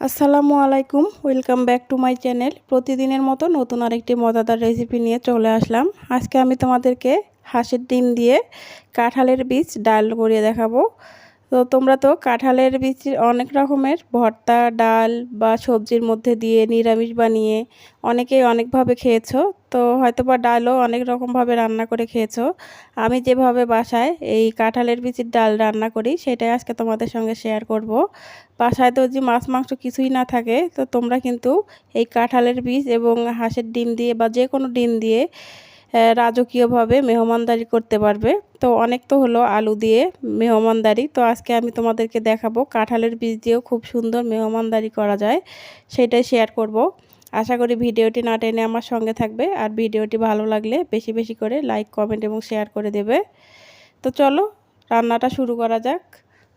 আসসালামু আলাইকুম welcome back to my channel প্রতিদিনের মতো নতুন আরেকটি মজাদার রেসিপি নিয়ে চলে আসলাম। আজকে আমি তোমাদেরকে হাঁসের ডিম দিয়ে কাঁঠালের বীজ ডাল করিয়ে দেখাবো। তো তোমরা তো কাঁঠালের বীজ অনেক রকমের, ভর্তা, ডাল বা সবজির মধ্যে দিয়ে নিরামিষ বানিয়ে অনেকেই অনেকভাবে খেয়েছো। তো হয়তো বা ডালও অনেক রকমভাবে রান্না করে খেয়েছো। আমি যেভাবে বাসায় এই কাঁঠালের বিচির ডাল রান্না করি, সেটাই আজকে তোমাদের সঙ্গে শেয়ার করব। বাসায় তো যে মাছ, মাংস কিছুই না থাকে, তো তোমরা কিন্তু এই কাঁঠালের বীজ এবং হাঁসের ডিম দিয়ে বা যে কোনো ডিম দিয়ে রাজকীয়ভাবে মেহমানদারি করতে পারবে। তো অনেক তো হলো আলু দিয়ে মেহমানদারি। তো আজকে আমি তোমাদেরকে দেখাবো কাঁঠালের বীজ দিয়েও খুব সুন্দর মেহমানদারি করা যায়। সেটাই শেয়ার করব। আশা করি ভিডিওটি না টেনে আমার সঙ্গে থাকবে। আর ভিডিওটি ভালো লাগলে বেশি বেশি করে লাইক কমেন্ট এবং শেয়ার করে দেবে। তো চলো রান্নাটা শুরু করা যাক।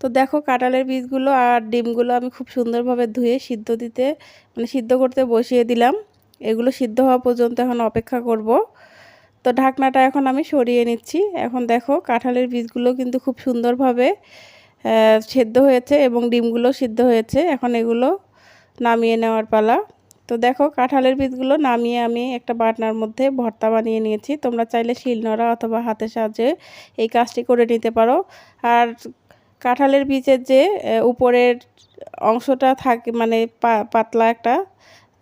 তো দেখো কাঁঠালের বীজগুলো আর ডিমগুলো আমি খুব সুন্দরভাবে ধুয়ে সিদ্ধ দিতে মানে সিদ্ধ করতে বসিয়ে দিলাম। এগুলো সিদ্ধ হওয়া পর্যন্ত এখন অপেক্ষা করব। তো ঢাকনাটা এখন আমি সরিয়ে নিচ্ছি। এখন দেখো কাঁঠালের বীজগুলো কিন্তু খুব সুন্দরভাবে সেদ্ধ হয়েছে এবং ডিমগুলো সিদ্ধ হয়েছে। এখন এগুলো নামিয়ে নেওয়ার পালা। তো দেখো কাঁঠালের বীজগুলো নামিয়ে আমি একটা বাটনার মধ্যে ভর্তা বানিয়ে নিয়েছি। তোমরা চাইলে শিলনোড়া অথবা হাতের সাহায্যে এই কাজটি করে নিতে পারো। আর কাঁঠালের বীজের যে উপরের অংশটা থাকে মানে পাতলা একটা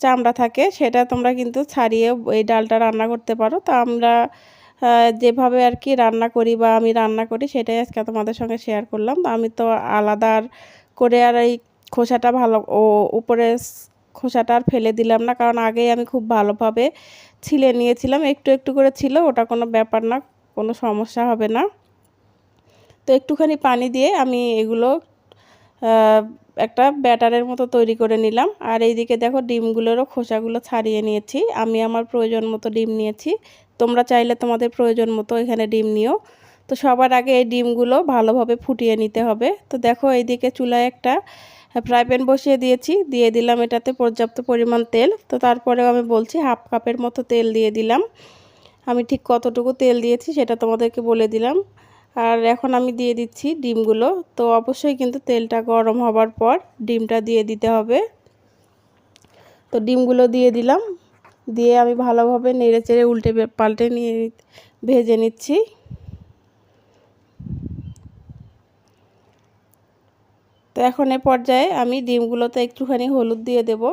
চামড়া থাকে, সেটা তোমরা কিন্তু ছাড়িয়ে এই ডালটা রান্না করতে পারো। তো আমরা যেভাবে আর কি রান্না করি বা আমি রান্না করি, সেটাই আজকে তোমাদের সঙ্গে শেয়ার করলাম। তো আমি তো আলাদা করে আর এই খোসাটা ভালো, ও, উপরে খোসাটা আর ফেলে দিলাম না। কারণ আগেই আমি খুব ভালোভাবে ছিলে নিয়েছিলাম। একটু একটু করে ছিল, ওটা কোনো ব্যাপার না, কোনো সমস্যা হবে না। তো একটুখানি পানি দিয়ে আমি এগুলো একটা ব্যাটারের মতো তৈরি করে নিলাম। আর এইদিকে দেখো ডিমগুলোরও খোসাগুলো ছাড়িয়ে নিয়েছি। আমি আমার প্রয়োজন মতো ডিম নিয়েছি। তোমরা চাইলে তোমাদের প্রয়োজন মতো এখানে ডিম নিও। তো সবার আগে এই ডিমগুলো ভালোভাবে ফুটিয়ে নিতে হবে। তো দেখো এইদিকে চুলায় একটা ফ্রাই প্যান বসিয়ে দিয়েছি। দিয়ে দিলাম এটাতে পর্যাপ্ত পরিমাণ তেল। তো তারপরেও আমি বলছি হাফ কাপের মতো তেল দিয়ে দিলাম। আমি ঠিক কতটুকু তেল দিয়েছি সেটা তোমাদেরকে বলে দিলাম। আর এখন আমি দিয়ে দিচ্ছি ডিমগুলো। তো অবশ্যই কিন্তু তেলটা গরম হবার পর ডিমটা দিয়ে দিতে হবে। তো ডিমগুলো দিয়ে দিলাম। দিয়ে আমি ভালোভাবে নেড়ে চেড়ে উল্টে পাল্টে নিয়ে ভেজে নিচ্ছি। তো এখন এ পর্যায়ে আমি ডিমগুলোতে একটুখানি হলুদ দিয়ে দেব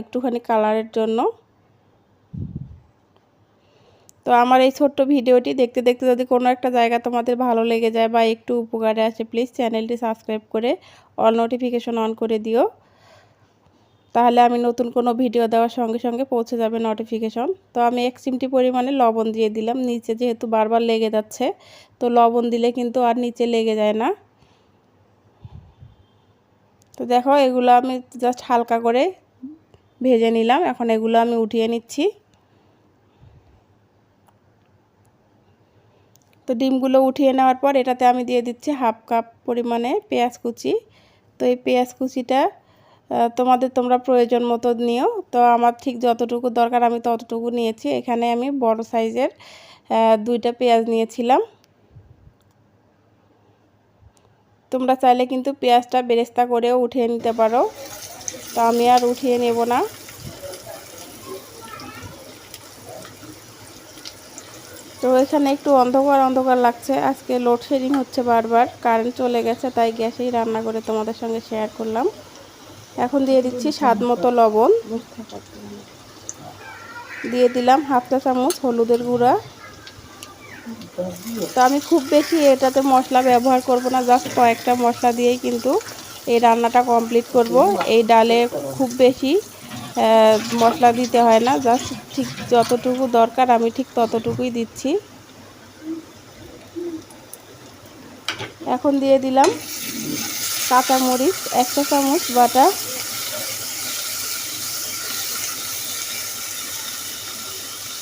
একটুখানি কালারের জন্য। তো আমার এই ছোট্ট ভিডিওটি দেখতে দেখতে যদি কোনো একটা জায়গা তোমাদের ভালো লেগে যায় বা একটু উপকারে আসে প্লিজ চ্যানেলটি সাবস্ক্রাইব করে অল নোটিফিকেশন অন করে দিও। তাহলে আমি নতুন কোনো ভিডিও দেওয়ার সঙ্গে সঙ্গে পৌঁছে যাবে নোটিফিকেশন তো আমি এক চিমটি পরিমাণে লবণ দিয়ে দিলাম। নিচে যেহেতু বারবার লেগে যাচ্ছে, তো লবণ দিলে কিন্তু আর নিচে লেগে যায় না। তো দেখো, এগুলো আমি জাস্ট হালকা করে ভেজে নিলাম। এখন এগুলো আমি উঠিয়ে নিচ্ছি। তো ডিমগুলো উঠিয়ে নেওয়ার পর এটাতে আমি দিয়ে দিচ্ছি হাফ কাপ পরিমাণে পেঁয়াজ কুচি। তো এই পেঁয়াজ কুচিটা তোমাদের তোমরা প্রয়োজন মতো নিও। তো আমার ঠিক যতটুকু দরকার আমি ততটুকু নিয়েছি। এখানে আমি বড় সাইজের দুইটা পেঁয়াজ নিয়েছিলাম। তোমরা চাইলে কিন্তু পেঁয়াজটা বেরেস্তা করেও উঠিয়ে নিতে পারো। তো আমি আর উঠিয়ে নেব না। তো এখানে একটু অন্ধকার অন্ধকার লাগছে। আজকে লোডশেডিং হচ্ছে বারবার কারেন্ট চলে গেছে, তাই গ্যাসেই রান্না করে তোমাদের সঙ্গে শেয়ার করলাম। এখন দিয়ে দিচ্ছি স্বাদ মতো লবণ। দিয়ে দিলাম হাফ চা চামচ হলুদের গুঁড়া। তো আমি খুব বেশি এটাতে মশলা ব্যবহার করব না জাস্ট কয়েকটা মশলা দিয়েই কিন্তু এই রান্নাটা কমপ্লিট করব। এই ডালে খুব বেশি মশলা দিতে হয় না জাস্ট ঠিক যতটুকু দরকার আমি ঠিক ততটুকুই দিচ্ছি। এখন দিয়ে দিলাম কাঁচামরিচ একটা চামচ বাটা।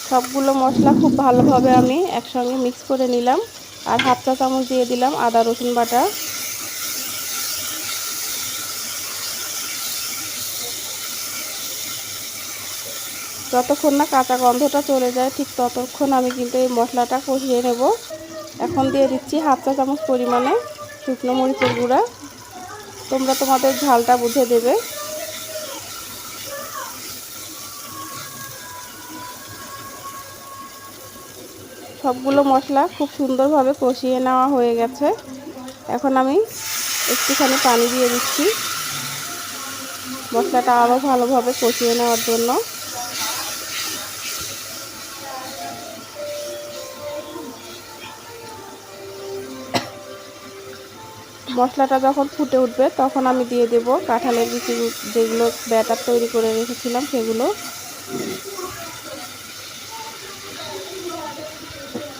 সবগুলো মশলা খুব ভালোভাবে আমি একসঙ্গে মিক্স করে নিলাম। আর হাফ চা চামচ দিয়ে দিলাম আদা রসুন বাটা। যতক্ষণ না কাঁচা গন্ধটা চলে যায়, ঠিক ততক্ষণ আমি কিন্তু এই মশলাটা কষিয়ে নেব। এখন দিয়ে দিচ্ছি হাফ চা চামচ পরিমাণে শুকনো মরিচের গুঁড়া। তোমরা তোমাদের ঝালটা বুঝে দেবে। সবগুলো মশলা খুব সুন্দরভাবে কষিয়ে নেওয়া হয়ে গেছে। এখন আমি একটুখানি পানি দিয়ে দিচ্ছি মশলাটা আরও ভালোভাবে কষিয়ে নেওয়ার জন্য। মশলাটা যখন ফুটে উঠবে, তখন আমি দিয়ে দেব কাঁঠালের বিচি যেগুলো ব্যাটার তৈরি করে রেখেছিলাম, সেগুলো।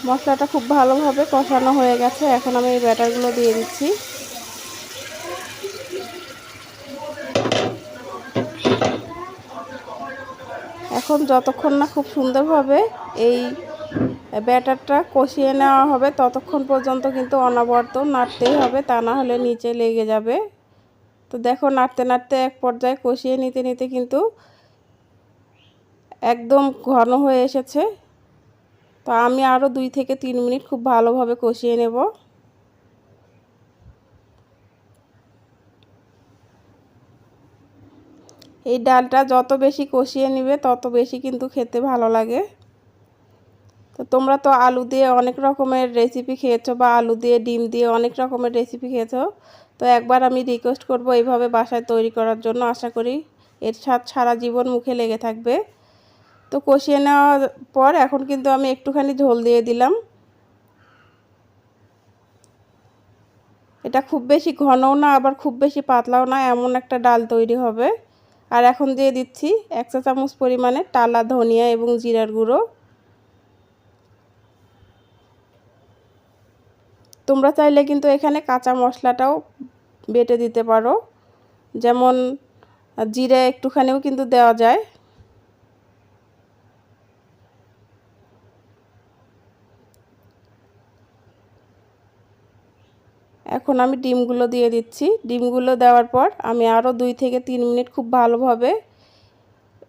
মশলাটা খুব ভালোভাবে কষানো হয়ে গেছে, এখন আমি এই ব্যাটারগুলো দিয়ে দিচ্ছি। এখন যতক্ষণ না খুব সুন্দরভাবে এই ব্যাটারটা কষিয়ে নেওয়া হবে। ততক্ষণ পর্যন্ত কিন্তু অনবরত নাড়তেই হবে, তা না হলে নিচে লেগে যাবে। তো দেখো নাড়তে নাড়তে এক পর্যায়ে কষিয়ে নিতে নিতে কিন্তু একদম ঘন হয়ে এসেছে। তো আমি আরও দুই থেকে তিন মিনিট খুব ভালোভাবে কষিয়ে নেব। এই ডালটা যত বেশি কষিয়ে নিবে, তত বেশি কিন্তু খেতে ভালো লাগে। তো তোমরা তো আলু দিয়ে অনেক রকমের রেসিপি খেয়েছো বা আলু দিয়ে, ডিম দিয়ে অনেক রকমের রেসিপি খেয়েছো। তো একবার আমি রিকোয়েস্ট করব এইভাবে বাসায় তৈরি করার জন্য। আশা করি এর স্বাদ সারা জীবন মুখে লেগে থাকবে। তো কষিয়ে নেওয়ার পর এখন কিন্তু আমি একটুখানি ঝোল দিয়ে দিলাম। এটা খুব বেশি ঘনও না, আবার খুব বেশি পাতলাও না, এমন একটা ডাল তৈরি হবে। আর এখন দিয়ে দিচ্ছি এক চা চামচ পরিমাণে টালা ধনিয়া এবং জিরার গুঁড়ো। তোমরা চাইলে কিন্তু এখানে কাঁচা মশলাটাও বেটে দিতে পারো। যেমন, জিরে একটুখানিও কিন্তু দেওয়া যায়। এখন আমি ডিমগুলো দিয়ে দিচ্ছি। ডিমগুলো দেওয়ার পর আমি আরও দুই থেকে তিন মিনিট খুব ভালোভাবে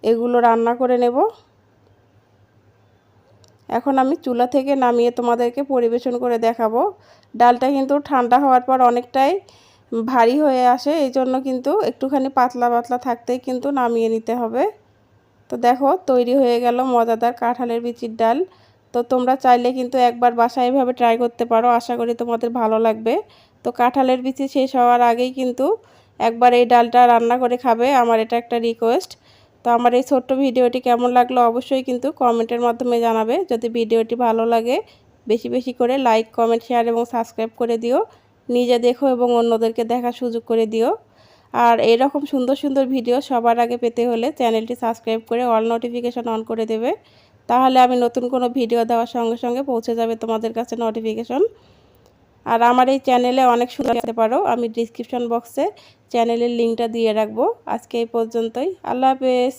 এগুলো রান্না করে নেব। এখন আমি চুলা থেকে নামিয়ে তোমাদেরকে পরিবেশন করে দেখাবো। ডালটা কিন্তু ঠান্ডা হওয়ার পর অনেকটাই ভারী হয়ে আসে, এই জন্য কিন্তু একটুখানি পাতলা পাতলা থাকতেই কিন্তু নামিয়ে নিতে হবে। তো দেখো, তৈরি হয়ে গেল মজাদার কাঁঠালের বিচির ডাল। তো তোমরা চাইলে কিন্তু একবার বাসায় এভাবে ট্রাই করতে পারো, আশা করি তোমাদের ভালো লাগবে। তো কাঁঠালের বিচি শেষ হওয়ার আগেই কিন্তু একবার এই ডালটা রান্না করে খাবে, আমার এটা একটা রিকোয়েস্ট তো আমার এই ছোট্ট ভিডিওটি কেমন লাগল অবশ্যই কিন্তু কমেন্টের মাধ্যমে জানাবে। যদি ভিডিওটি ভালো লাগে, বেশি বেশি করে লাইক, কমেন্ট, শেয়ার এবং সাবস্ক্রাইব করে দিও। নিজে দেখো এবং অন্যদেরকে দেখার সুযোগ করে দিও। আর এরকম সুন্দর সুন্দর ভিডিও সবার আগে পেতে হলে চ্যানেলটি সাবস্ক্রাইব করে অল নোটিফিকেশান অন করে দেবে। তাহলে আমি নতুন কোনো ভিডিও দেওয়ার সঙ্গে সঙ্গে পৌঁছে যাবে তোমাদের কাছে নোটিফিকেশন। আর আমার এই চ্যানেলে অনেক সুন্দর যেতে পারো। আমি ডিসক্রিপশন বক্সে চ্যানেলের লিঙ্কটা দিয়ে রাখব। আজকে এই পর্যন্তই। আল্লাহ হাফেজ।